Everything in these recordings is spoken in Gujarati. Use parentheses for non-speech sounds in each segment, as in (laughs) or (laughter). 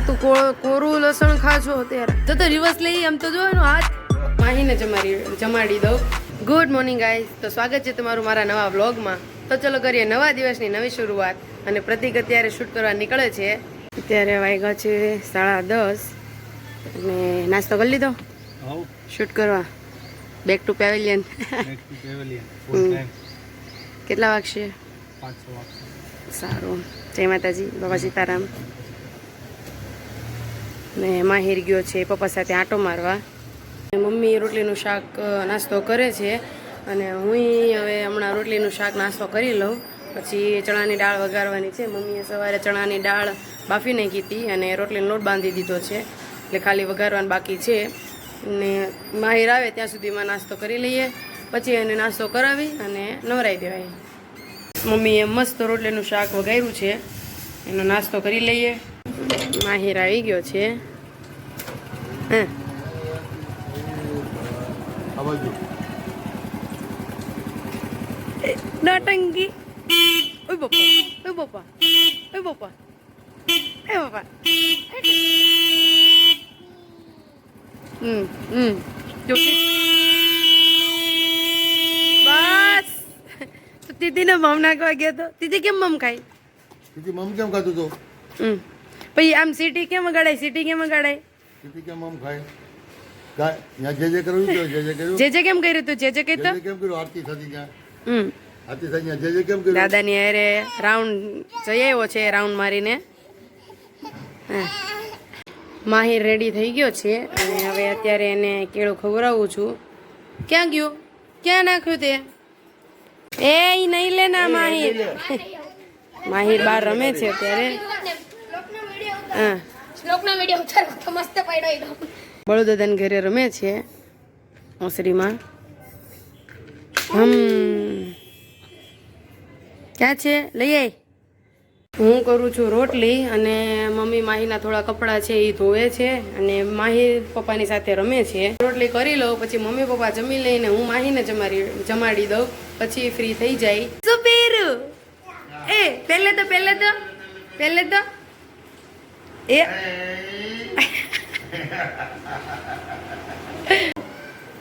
એલા તું કો- કોરું લસણ ખાજો અત્યારે. તો તો રિવર્સ લઈ આમ તો જો એનો હાથ. માહીને જમાડી જમાડી દઉં. ગુડ મોર્નિંગ ગાઈસ તો સ્વાગત છે તમારું મારા નવા વ્લોગમાં તો ચલો કરીએ નવા દિવસની નવી શરૂઆત. અને પ્રતિક અત્યારે શૂટ કરવા નીકળે છે. અત્યારે વાગ્યા છે સાડા દસ. અને નાસ્તો કરી લીધો? શૂટ કરવા. બેક ટુ પેવેલિયન કેટલા વાગશે. સારું. જય માતાજી. બાબા સીતારામ. ને માહિર ગયો છે પપ્પા સાથે આંટો મારવા. મમ્મી રોટલીનું શાક નાસ્તો કરે છે અને હું હવે હમણાં રોટલીનું શાક, નાસ્તો કરી લઉં. પછી ચણાની દાળ વઘારવાની છે. મમ્મીએ સવારે ચણાની દાળ બાફી નાખી હતી અને રોટલીનો લોટ બાંધી દીધો છે. એટલે ખાલી વઘારવાનું બાકી છે. ને માહિર આવે ત્યાં સુધીમાં નાસ્તો કરી લઈએ. પછી એને નાસ્તો કરાવી અને નવરાવી દેવાય. મમ્મીએ મસ્ત રોટલીનું શાક વઘાર્યું છે. એનો નાસ્તો કરી લઈએ. માહિર આવી ગયો છે. હા આ બાજુ નટંગી ઓય બાપા ઓય બાપા ઓય બાપા એ બાપા હમ હમ ચૂપી બસ તો દીદીને મમ નાખવા ગયો તો દીદી કેમ મમ ખાય દીદી મમ કેમ ખાતું તો હમ પછી આમ સીટી કેમ વગાડાય સીટી કેમ વગાડાય દીદી કેમ મમ ખાય જે જે કરવું જે જે કર્યું. જે જે કેમ કર્યું તું? જે જે કેમ કર્યું? આરતી થતી ત્યાં. આરતી થતી જે જે કેમ કર્યું? દાદાની હારે રાઉન્ડ જઈ આવ્યો છે રાઉન્ડ મારીને. હા. માહિર રેડી થઈ ગયો છે અને હવે અત્યારે એને કેળું ખવડાવું છું. ક્યાં ગયું? ક્યાં નાખ્યું તે? એ નહીં લે ના માહિર. માહિર બહાર રમે છે અત્યારે. હા. શ્લોકનો વીડિયો ઉતારો તો મસ્ત પડ્યો એકદમ. બળદાદાને ઘરે રમે છે ઓસરીમાં. હમ. ક્યાં છે? લઈ આવી હું કરું છું રોટલી અને મમ્મી માહીના થોડા કપડાં છે એ ધોવે છે અને માહી પપ્પાની સાથે રમે છે. રોટલી કરી લઉં પછી મમ્મી પપ્પા જમી લઈને હું માહીને જમાડી જમાડી દઉં પછી ફ્રી થઈ જાય. શું પહેરું એ પહેલે તો પહેલે તો પહેલે તો. એ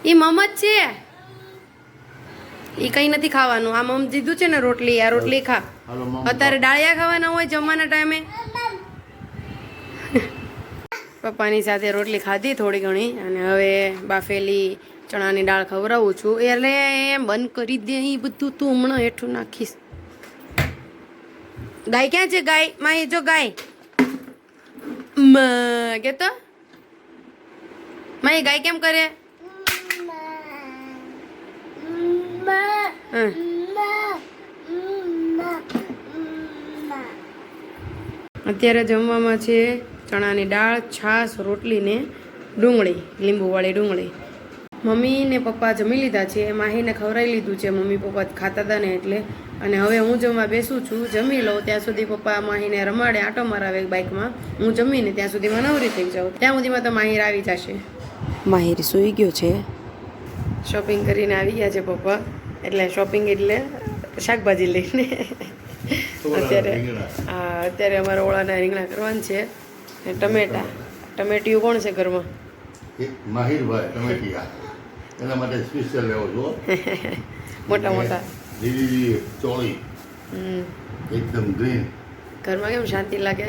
ઈ મમ જ છે? ઈ કઈ નથી ખાવાનું. આ મમ દીધું છે ને રોટલી આ રોટલી ખા. અત્યારે ડાળિયા ખાવાના હોય જમવાના ટાઈમે. પપ્પાની સાથે રોટલી ખાધી થોડી ઘણી અને હવે બાફેલી ચણાની દાળ ખવડાવું છું. એટલે એમ બંધ કરી દે એ બધું તું હમણાં હેઠું નાખીશ. ગાય ક્યાં છે ગાય? માય જો ગાય. મ કે તો માય ગાય કેમ કરે. અત્યારે જમવામાં છે ચણાની દાળ છાશ રોટલી ને ડુંગળી લીંબુવાળી ડુંગળી. મમ્મી ને પપ્પા જમી લીધા છે માહીને ખવડાવી લીધું છે. મમ્મી પપ્પા ખાતા હતા ને એટલે. અને હવે હું જમવા બેસું છું જમી લઉં. ત્યાં સુધી પપ્પા માહીને રમાડે આટો મરાવે બાઇકમાં. હું જમીને ત્યાં સુધીમાં નવરી થઈ જાઉં. ત્યાં સુધીમાં તો માહિર આવી જશે. માહિર સૂઈ ગયો છે. શોપિંગ કરીને આવી ગયા છે પપ્પા. એટલે શોપિંગ એટલે શાકભાજી લઈને. અત્યારે હા અત્યારે અમારા ઓળાના રીંગણા કરવાના છે. ને ટમેટા. ટમેટિયું કોણ છે ઘરમાં? માહિરભાઈ કીધા એના માટે સ્પેશિયલ લેવો છો. (laughs) મોટા મોટા. લીલી લીલી ચોળી એકદમ ગ્રીન ઘરમાં કેમ શાંતિ લાગે?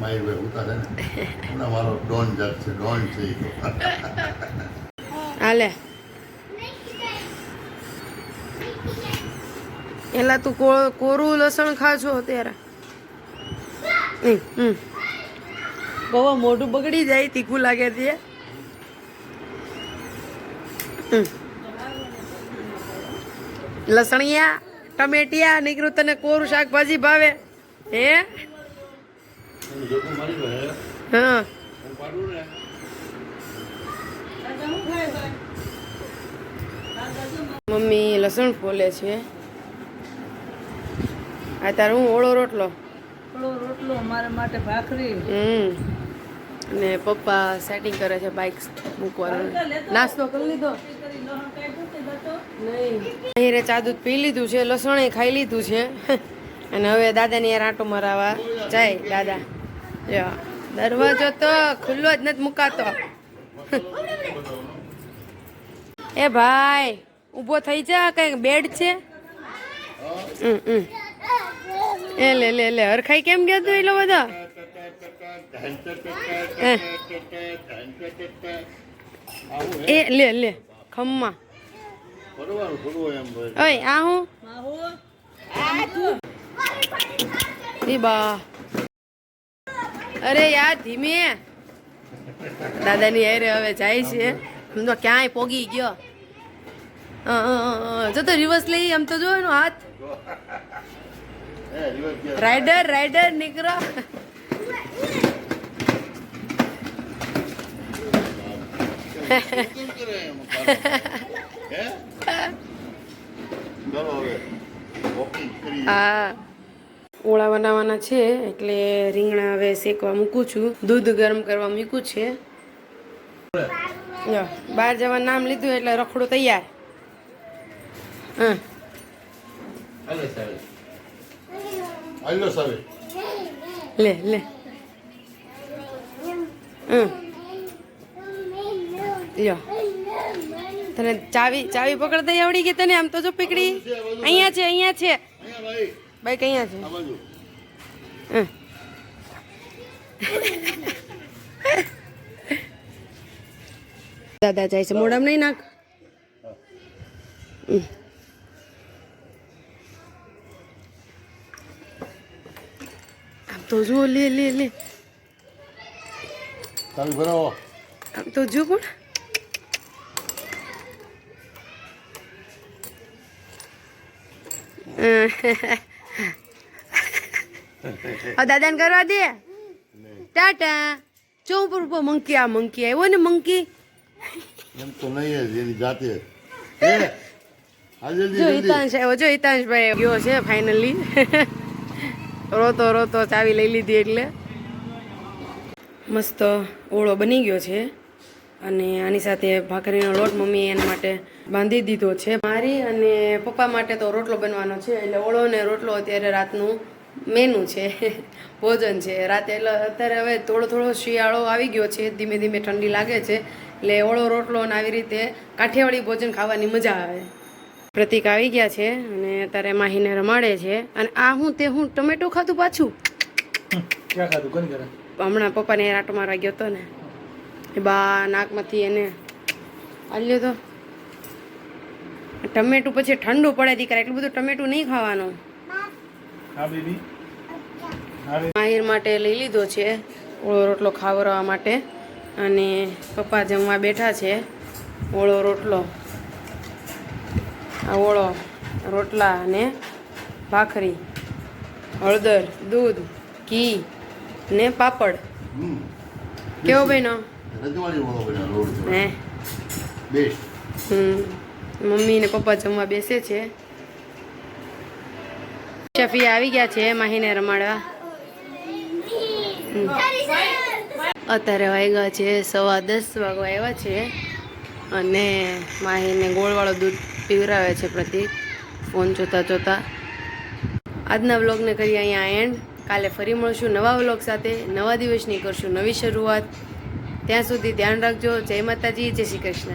માહિરભાઈ ઉતારે ને. મારો ડોન જાત છે ડોન છે હાલે. એલા તું કો- કોરું લસણ ખાશો અત્યારે. હમ, હમ. ગવા મોઢું બગડી જાય તીખું લાગે તે હમ. લસણિયા ટમેટિયા નીકળું તને કોરું શાકભાજી ભાવે. હે? હા. મમ્મી લસણ ફોલે છે. આ તાર હું ઓળો રોટલો? રોટલો મારા માટે ભાખરી. હમ. અને પપ્પા સેટિંગ કરે છે બાઇક મૂકવાનું. નાસ્તો કરી લીધો? નહીં. રે ચા દૂધ પી લીધું છે, લસણે ખાઈ લીધું છે. અને હવે દાદાની યાર આંટો મરાવા જાય, દાદા. યા દરવાજો તો ખુલ્લો જ નથી મુકાતો. એ ભાઈ, ઊભો થઈ જા કઈ બેડ છે. એ લે લે લે, હરખાઈ કેમ ગયા તું એટલો બધો. એ, લે લે. ખમ્મા. ઓય આ હું? બા. અરે યાર ધીમે. દાદાની અરે હવે જાય છે. હું તો ક્યાંય પોગી ગયો. જો તો રિવર્સ લઈ આમ તો જો એનો હાથ. રાઈડર રાઈડર નીકળો. હે. હા ઓળા બનાવવાના છે, એટલે રીંગણા હવે શેકવા મૂકું છું. દૂધ ગરમ કરવા મૂકું છે. બહાર જવાનું નામ લીધું એટલે રખડું તૈયાર. હા. લે લે. હમ લ્યો. તને ચાવી ચાવી પકડતા આવડી ગઈ તને? આમ તો જો પીકડી. અહીંયા છે અહીંયા છે. બાઈક અહીંયા છે. દાદા જાય છે મોડામ નહીં નાખ. આમ તો જુઓ લે લે લે. આમ તો જુઓ પણ હવે દાદાને કરવા દે. ટાટા. જો ઉપર ઉપર મંકી આ મંકી આવ્યો ને મંકી એમ તો નહીં એની જાતે. (laughs) હે? જો હિતાંશ આવ્યો જો હિતાંશભાઈ ગયો છે ફાઇનલી (laughs) રોતો રોતો ચાવી લઈ લીધી એટલે. મસ્ત ઓળો બની ગયો છે. અને આની સાથે ભાખરીનો લોટ મમ્મીએ એના માટે બાંધી દીધો છે. મારી અને પપ્પા માટે તો રોટલો બનવાનો છે. એટલે ઓળો ને રોટલો અત્યારે રાતનું મેનુ છે. (laughs) ભોજન છે. રાતે એટલે અત્યારે હવે થોડો થોડો શિયાળો આવી ગયો છે. ધીમે ધીમે ઠંડી લાગે છે. એટલે ઓળો રોટલો ને આવી રીતે કાઠિયાવાડી ભોજન ખાવાની મજા આવે. પ્રતિક આવી ગયા છે અને અત્યારે માહીને રમાડે છે. અને આ હું તે હું ટમેટો ખાધું પાછું? ક્યાં ખાધું? હમણાં પપ્પાને રાટો મારવા ગયો હતો ને. એ બા નાકમાંથી એને આલ્યો તો. ટમેટું પછી ઠંડુ પડે દીકરા એટલું બધું ટમેટું નહીં ખાવાનું. માહિર માટે લઈ લીધો છે ઓળો રોટલો ખાવરવા માટે અને પપ્પા જમવા બેઠા છે ઓળો રોટલો. આ ઓળો રોટલા અને ભાખરી હળદર દૂધ ઘી ને પાપડ. કેવો બહેનો રજવાડી વાળો બન્યો રોડ હે? બેસ્ટ હમ. મમ્મી ને પપ્પા જમવા બેસે છે. શફી આવી ગયા છે માહીને રમાડવા. અત્યારે વાગ્યા છે સવા દસ વાગવા આવ્યા છે અને માહીને ગોળવાળો દૂધ પીવરાવે છે પ્રતિક. ફોન જોતા જોતા. આજના વ્લોગને કરીએ અહીંયા એન્ડ કાલે ફરી મળશું નવા વ્લોગ સાથે નવા દિવસની કરશું નવી શરૂઆત. ત્યાં સુધી ધ્યાન રાખજો. જય માતાજી જય શ્રી કૃષ્ણ.